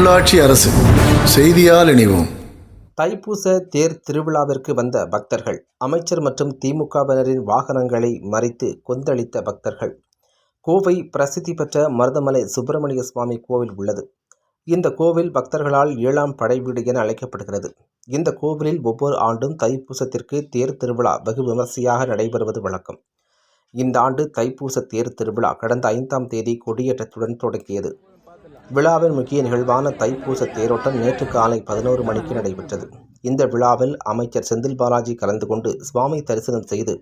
உள்ளாட்சி அரசு. செய்தியால் இணைவோம். தைப்பூச தேர் திருவிழாவிற்கு வந்த பக்தர்கள் அமைச்சர் மற்றும் திமுகவினரின் வாகனங்களை மறித்து கொந்தளித்த பக்தர்கள். கோவை பிரசித்தி பெற்ற மருதமலை சுப்பிரமணிய சுவாமி கோவில் உள்ளது. இந்த கோவில் பக்தர்களால் ஏழாம் படை வீடு என அழைக்கப்படுகிறது. இந்த கோவிலில் ஒவ்வொரு ஆண்டும் தைப்பூசத்திற்கு தேர் திருவிழா வெகு விமர்சையாக நடைபெறுவது வழக்கம். இந்த ஆண்டு தைப்பூச தேர் திருவிழா கடந்த ஐந்தாம் தேதி கொடியேற்றத்துடன் தொடங்கியது. விழாவின் முக்கிய நிகழ்வான தைப்பூச தேரோட்டம் நேற்று காலை பதினோரு மணிக்கு நடைபெற்றது. இந்த விழாவில் அமைச்சர் செந்தில் பாலாஜி கலந்து கொண்டு சுவாமி தரிசனம் செய்து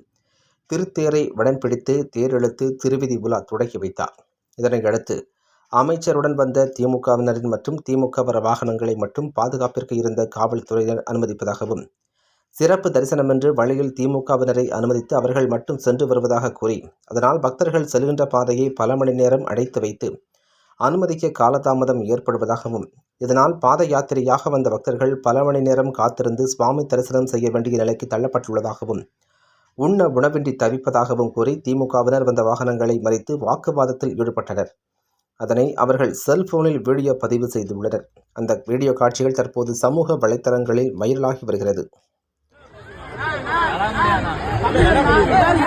திருத்தேரை வடம்பிடித்து தேரெழுத்து திருவிதி உலா தொடக்கி வைத்தார். இதனையடுத்து அமைச்சருடன் வந்த திமுகவினரின் மற்றும் திமுக வர வாகனங்களை மட்டும் பாதுகாப்பிற்கு இருந்த காவல்துறையினர் அனுமதிப்பதாகவும் சிறப்பு தரிசனம் என்று வழியில் திமுகவினரை அனுமதித்து அவர்கள் மட்டும் சென்று வருவதாக கூறி அதனால் பக்தர்கள் செல்கின்ற பாதையை பல மணி நேரம் அடைத்து வைத்து அனுமதிக்க காலதாமதம் ஏற்படுவதாகவும் இதனால் பாத யாத்திரையாக வந்த பக்தர்கள் பல மணி நேரம் காத்திருந்து சுவாமி தரிசனம் செய்ய வேண்டிய நிலைக்கு தள்ளப்பட்டுள்ளதாகவும் உண்ண உணவின்றி தவிப்பதாகவும் கூறி திமுகவினர் வந்த வாகனங்களை மறித்து வாக்குவாதத்தில் ஈடுபட்டனர். அதனை அவர்கள் செல்போனில் வீடியோ பதிவு செய்துள்ளனர். அந்த வீடியோ காட்சிகள் தற்போது சமூக வலைத்தளங்களில் வைரலாகி வருகிறது.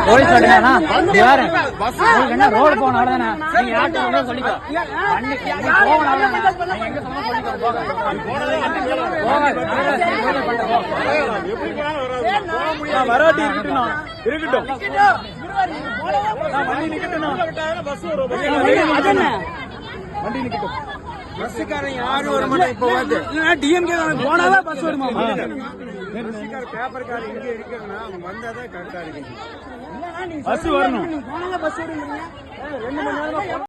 போலீஸ் சொல்லுங்கண்ணா யாரு உங்களுக்கு என்ன ரோடு போகணும் அவ்வளவுதானே நீங்க யார்கிட்ட வேணாலும் சொல்லிக்கோ. வண்டி நீங்க போகணும் அவ்வளவுதானே நீங்க எங்க சொன்னாலும் சொல்லிக்கோ போக வராட்டி இருக்கட்டும். இருக்கட்டும் வண்டி நிக்கட்டும். வண்டி நிக்கட்டும். பஸ்ஸுக்காரன் யாரும் வர மாட்டாங்க இப்போ வந்து. டிஎம்கே போனாதான் பஸ் வருமா? பஸ்ஸுக்கார பேப்பர்காரன் இங்க இருக்கிறனா அவன் வந்தாதான் கரெக்டா இருக்கு. பஸ் வரணும்.